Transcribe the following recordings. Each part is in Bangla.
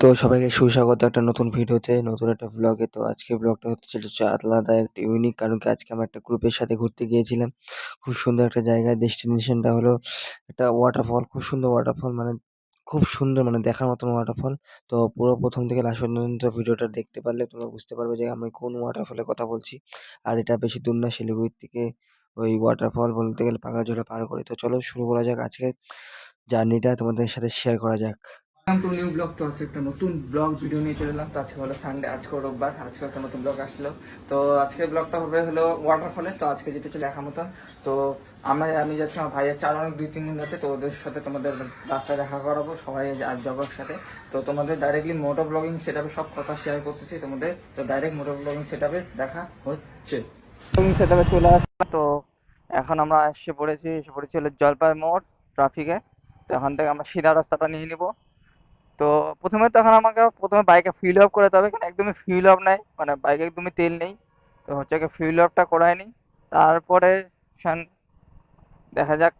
তো সবাইকে সুস্বাগত একটা নতুন ভিডিওতে, নতুন একটা ব্লগে তো আজকের ভ্লগটা হতে চলেছে আলাদা একটা ইউনিক কারণ কি আজকে আমরা একটা গ্রুপের সাথে ঘুরতে গিয়েছিলাম। খুব সুন্দর একটা জায়গায় ডেস্টিনেশনটা হলো একটা ওয়াটারফল। খুব সুন্দর ওয়াটারফল মানে খুব সুন্দর মানে দেখার মতন ওয়াটারফল। তো পুরো প্রথম থেকে লাস্ট পর্যন্ত ভিডিওটা দেখতে পারলে তোমরা বুঝতে পারবে যে আমি কোন ওয়াটারফলের কথা বলছি। আর এটা বেশি দূর না শিলিগুড়ির থেকে ওই ওয়াটারফল বলতে গেলে পাগলাঝোড়া পার করে। তো চলো শুরু করা যাক আজকে জার্নিটা তোমাদের সাথে শেয়ার করা যাক। ওয়েলকাম নিউ ব্লগ তো আজকে একটা নতুন ব্লগ ভিডিও নিয়ে চলে এলাম। তো আজকে হলো সানডে আজকে রোববার, আজকে একটা নতুন ব্লগ আসলো। তো আজকের ব্লগটা হবে হলো ওয়াটারফলে তো আজকে যেতে চলে একা মতন তো আমরা, আমি যাচ্ছি আমার ভাইয়ের চার অনেক, দুই, তিন দিন রাতে তো ওদের সাথে তোমাদের রাস্তায় দেখা করাবো, সবাই আজ যাব একসাথে। তো তোমাদের ডাইরেক্টলি মোটো ব্লগিং সেটাপে সব কথা শেয়ার করতেছি তোমাদের। তো ডাইরেক্ট মোটো ব্লগিং সেটাপে দেখা হচ্ছে। সেটাপে চলে আসলাম। তো এখন আমরা এসে পড়েছি এসে পড়েছি হলো জলপাই মোড় ট্রাফিকে তো এখান থেকে আমরা সিধা রাস্তাটা নিয়ে নিবো। তো প্রথমে তো এখন আমাকে প্রথমে বাইকে ফিল আপ করাতে হবে কারণ একদমই ফিল আপ নাই মানে বাইকে একদমই তেল নেই। তো হচ্ছে কি ফিল আপটা করাই নি তারপরে দেখা যাক,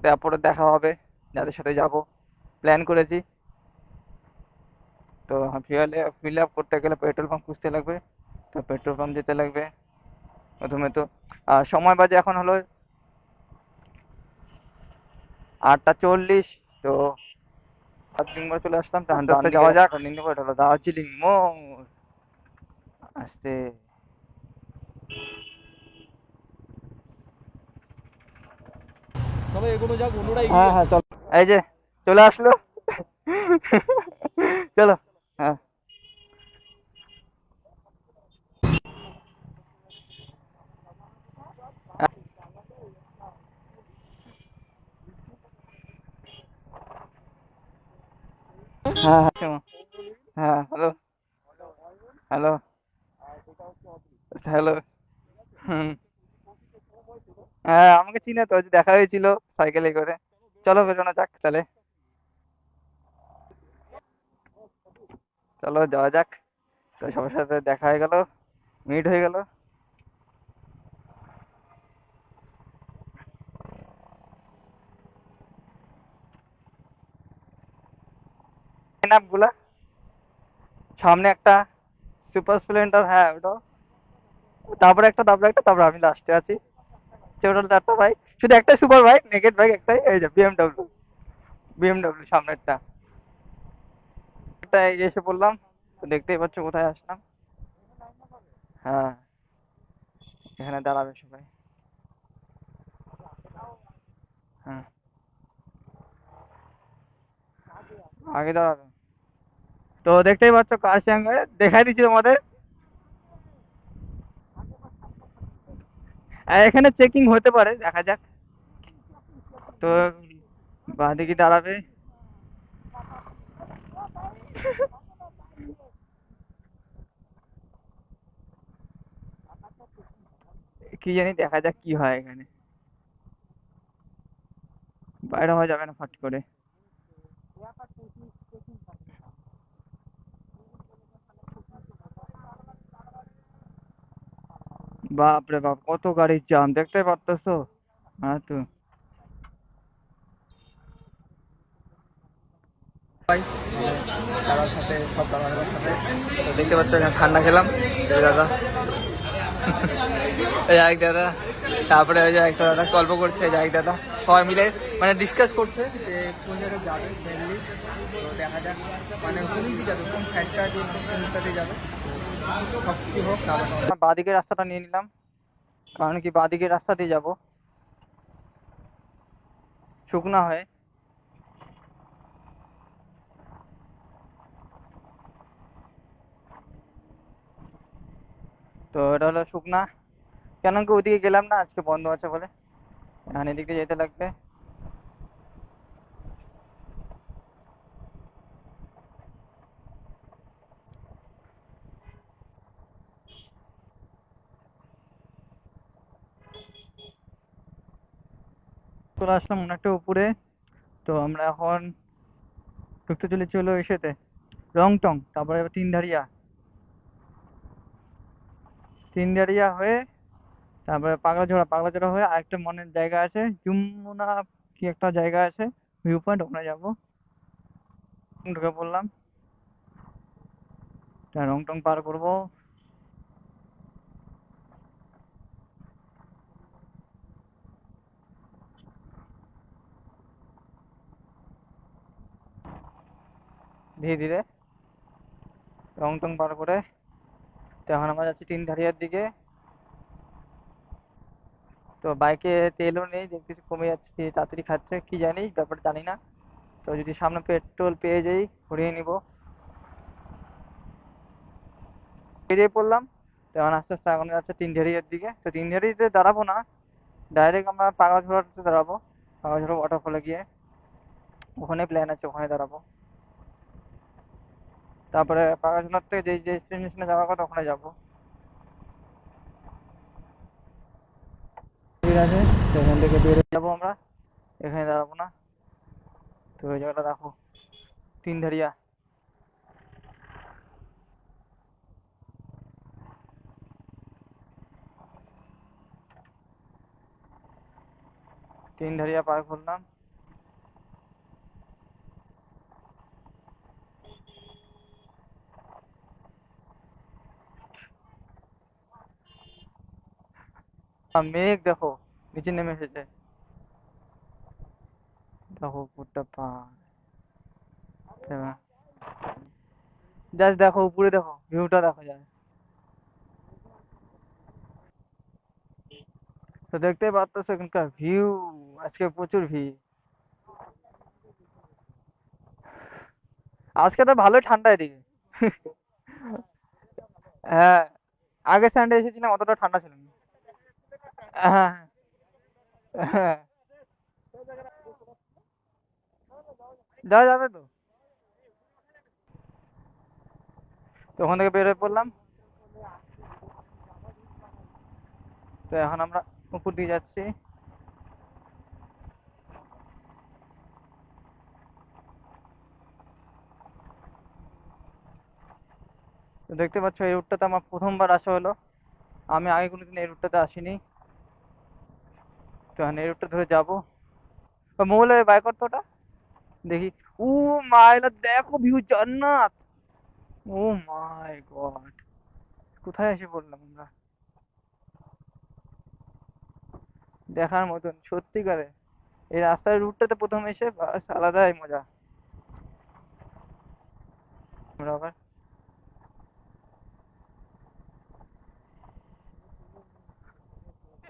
তারপরে দেখা হবে, যাদের সাথে যাব। প্ল্যান করেছি। তো ফিল ফিল আপ করতে গেলে পেট্রোল পাম্প খুঁজতে লাগবে। তো পেট্রোল পাম্প যেতে লাগবে প্রথমে তো। আর সময় বাজে এখন হলো আটটা চল্লিশ, তো দার্জিলিং মোড়ে চলে আসলাম তো আস্তে আস্তে যাওয়া যাক। হলো। দার্জিলিং মোড় আস্তে। সবাই এগুলো যাক হ্যাঁ হ্যাঁ চল। এই যে চলে আসলো। চলো হ্যাঁ। হ্যাঁ হ্যাঁ হ্যাঁ হ্যালো। হ্যালো। হুম। হ্যাঁ আমাকে চিনে তো দেখা হয়েছিল সাইকেলে করে। চলো বেরোনো যাক তাহলে। চলো যাওয়া যাক। তো সবার সাথে দেখা হয়ে গেল মিট হয়ে গেল। গুলা। সামনে একটা সুপার স্প্লেন্ডার হ্যাঁ ওটা। তারপরে একটা তারপরে একটা, তারপরে আমি লাস্টে আছি। টোটাল চারটা বাইক শুধু একটাই সুপার বাইক নেগেট বাইক একটাই, এই যে বিএমডব্লিউ বিএমডব্লিউ সামনেরটা। একটা এসে পড়লাম দেখতেই পাচ্ছ কোথায় আসলাম। হ্যাঁ এখানে দাঁড়াবে সবাই। হ্যাঁ। আগে দাঁড়াবে। তো দেখতেই পাচ্ছ কার সঙ্গে? দেখাই দিচ্ছি তোমাদের। এখানে চেকিং হতে পারে, দেখা যাক। তো বাঁদিকে দাঁড়াবে। কি জানি দেখা যাক কি হয় এখানে। বাইরে হওয়া যাবে না, ফট করে। বাপ রে বাপ, কত গাড়ির জ্যাম, দেখতে পারতেছো? হ্যাঁ তো। দাদার সাথে, সব তো দেখতে পাচ্ছ, এখানে ঠান্ডা খেলাম। দাদা। এই এক দাদা। তারপরে ওই যে একটা দাদা, গল্প করছে, এই যে দাদা। সবাই মিলে মানে ডিসকাস করছে যে কোন জায়গায় যাবে মেনলি তো দেখা যাক। মানে কোনই দিকে যাবে? কোন সাইডটা দিয়ে কোনটা দিয়ে যাবে? সব রাস্তাটা নিয়ে নিলাম। কারণ কি বাঁদিকের রাস্তা দিয়ে যাব। শুকনা হয়ে। তো এটা হলো শুকনা। কেন কি ওদিকে গেলাম না, আজকে বন্ধ আছে বলে। এখন এদিক যেতে লাগবে চলে আসলাম অনেকটা উপরে। তো আমরা এখন ঢুকতে চলেছি হলো এসেতে রং টং তারপরে তিন এবার তিনধারিয়া তিনদারিয়া হয়ে তারপরে পাগলাঝোড়া পাগলাঝোড়া হয়ে আরেকটা মনের জায়গা আছে, যমুনা কি একটা জায়গা আছে ভিউ পয়েন্ট ওখানে যাব। ঢুকে পড়লাম। রং টং পার করব। ধীরে ধীরে রং টং পার করে, তো এখন আমরা যাচ্ছি তিন ধারিয়ার দিকে। তো বাইকে তেলও নেই দেখতেছি কমে যাচ্ছে, তাড়াতাড়ি খাচ্ছে, কি জানি, ব্যাপারটা জানি না। তো যদি সামনে পেট্রোল পেয়ে যাই ভরিয়ে নিব। বেরিয়ে পড়লাম, তো এখন আস্তে আস্তে আগানো যাচ্ছে তিন ধারিয়ার দিকে। তো তিন ধারিতে দাঁড়াবো না, ডাইরেক্ট আমরা পাগাঝোড়াতে দাঁড়াবো পাগাঝোড়া ওয়াটারফলে গিয়ে। ওখানে প্ল্যান আছে, ওখানে দাঁড়াবো। তারপরে পাগাঝোড়ার থেকে যে যে ডেস্টিনেশনে যাওয়ার কথা, ওখানে যাব। ঠিক আছে সেখান থেকে বেরিয়ে যাব আমরা। এখানে দাঁড়াবো না। তো ওই জায়গাটা দেখো তিন ধারিয়া তিন ধারিয়া পার করলাম মেঘ দেখো, নিচে নেমে এসেছে। দেখো, উপরটা পাহাড় দেখো, উপরে দেখো ভিউটা দেখো যায়। তো দেখতে পাচ্ছ এখানকার ভিউ আজকে প্রচুর ভিড়। আজকে তো ভালোই ঠান্ডা এদিকে। হ্যাঁ আগে সানডে এসেছিলাম, অতটা ঠান্ডা ছিল না। হ্যাঁ যাওয়া যাবে তো। ওখান থেকে বের হয়ে পড়লাম। তো এখন আমরা উপর দিয়ে যাচ্ছি। দেখতে পাচ্ছ, এই রুটটাতে আমার প্রথমবার আসা হলো। আমি আগে কোনোদিন এই রুটটাতে আসিনি। তো এখন রুটটা ধরে যাব। মোবাইলে বাই করতো ওটা? দেখি। ও মাইলা দেখো ভিউ জান্নাত। Oh my god. কোথায় এসে পড়লাম আমরা? দেখার মতন, সত্যিকারে। এই রাস্তার রুটটাতে প্রথম এসে বাস, আলাদাই মজা। আবার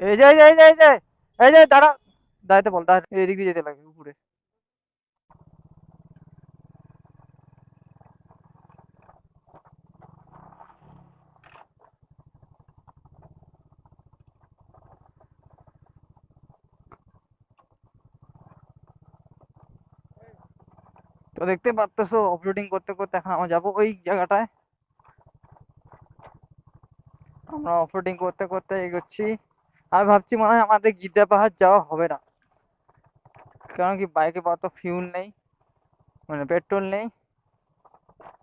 এই যে এই যে এই যে! এই যে, দাঁড়া। দাঁড়াতে বল, দাঁড়া। এদিক দিয়ে যেতে লাগে, উপরে। তো দেখতে পারতেছো অফরোডিং করতে করতে এখন আমরা যাব ওই জায়গাটায়। আমরা অফরোডিং করতে করতে এগোচ্ছি। আমি ভাবছি মনে হয় আমাদের গিদ্দা পাহাড় যাওয়া হবে না। কারণ কি বাইকে অত ফিউল নেই মানে পেট্রোল নেই।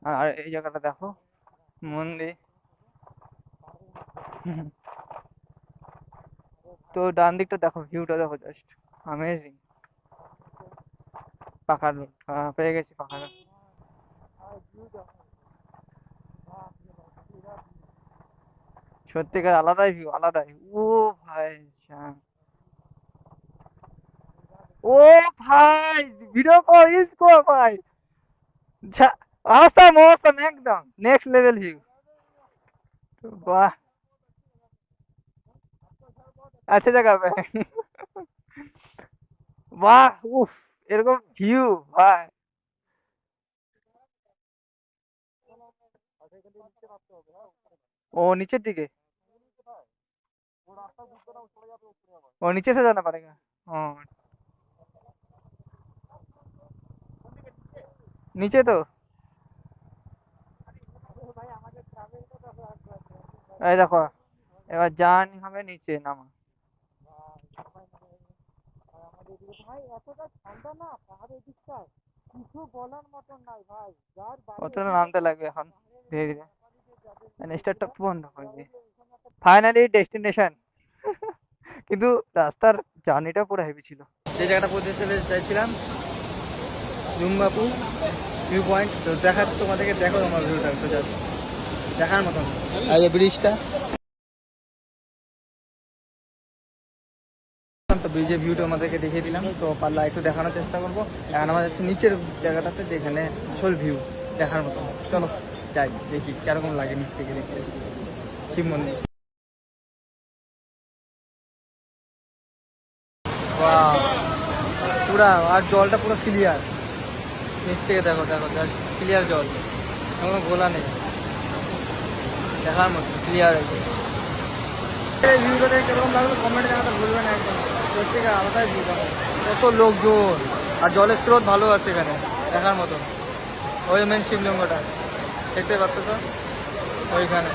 আর এই জায়গাটা দেখো, মন্দির। তো ডান দিকটা দেখো ভিউটা দেখো জাস্ট অ্যামেজিং পাকা রোড পেয়ে গেছি পাকা রোড সত্যিকার আলাদাই ভিউ আলাদাই। ও ভাই ও ভাই ভিডিও কর রিলস কর ভাই। awesome awesome একদম নেক্সট লেভেল ভিউ বাহ। আচ্ছা জায়গা पे বাহ, উফ, এরকম ভিউ ভাই। ও, নিচের দিকে। ও नीचे से जाना पड़ेगा हाँ नीचे तो এই দেখো এবার যান হবে নিচে নামা কতটা নামতে লাগবে এখন ধীরে ধীরে স্টার্টটা বন্ধ করে দিয়ে ফাইনালি ডেস্টিনেশন কিন্তু রাস্তার জার্নিটা পুরো হেভি ছিল। যে জায়গাটা চাইছিলাম জুমবাপু ভিউ পয়েন্ট তো দেখাচ্ছি তোমাদেরকে দেখো তোমার ভিউটা একটু দেখার মতন। আর ব্রিজটা তো ব্রিজের ভিউটা আমাদেরকে দেখিয়ে দিলাম। তো পারলা একটু দেখানোর চেষ্টা করব। এখন আমার যাচ্ছে নিচের জায়গাটাতে, যেখানে আসল ভিউ দেখার মতো চলো, যাই, দেখি কীরকম লাগে নিচ থেকে দেখতে। শিব মন্দির। পুরা, আর জলটা পুরো ক্লিয়ার নিচ থেকে দেখো দেখো জাস্ট ক্লিয়ার জল। কোনো গোলা নেই। দেখার মতো ক্লিয়ার একদম এই ভিউটা দেখে কীরকম লাগল? কমেন্টে জানাতে ভুলবেন না একদম। সত্যিকার আলাদাই ভিউ কত লোকজন। আর জলের স্রোত ভালো আছে এখানে, দেখার মতো। ওই মেন শিবলিঙ্গটা। দেখতে পাচ্ছ তো? ওইখানে।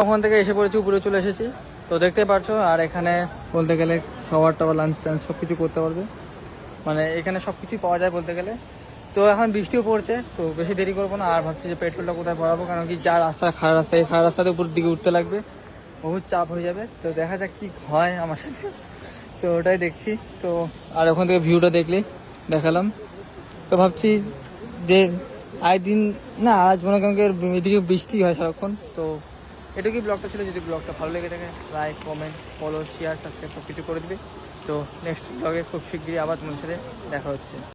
ওখান থেকে এসে পড়েছি, উপরে চলে এসেছি। তো দেখতে পাচ্ছ আর এখানে বলতে গেলে খাবার টাবার লাঞ্চ টাঞ্চ সব কিছু করতে পারবে। মানে এখানে সব কিছুই পাওয়া যায় বলতে গেলে। তো এখন বৃষ্টিও পড়ছে, তো বেশি দেরি করব না। আর ভাবছি যে পেট্রোলটা কোথায় ভরাবো, কারণ কি যা রাস্তা, খারাপ রাস্তা, এই খারাপ রাস্তাতে উপর দিকে উঠতে লাগবে। বহুত চাপ হয়ে যাবে। তো দেখা যাক কি হয় আমার সাথে। তো ওটাই দেখছি। তো আর ওখান থেকে ভিউটা দেখলে দেখালাম। তো ভাবছি যে আজ দিন না, আজ মনে করেন এদিকে বৃষ্টি হয় সারাক্ষণ। তো এটুকুই ব্লগটা ছিল? যদি ব্লগটা ভালো লেগে থাকে like comment follow share subscribe সব কিছু করে দিবে। তো নেক্সট ব্লগে খুব শীঘ্রই আবার তোমার সাথে দেখা হচ্ছে।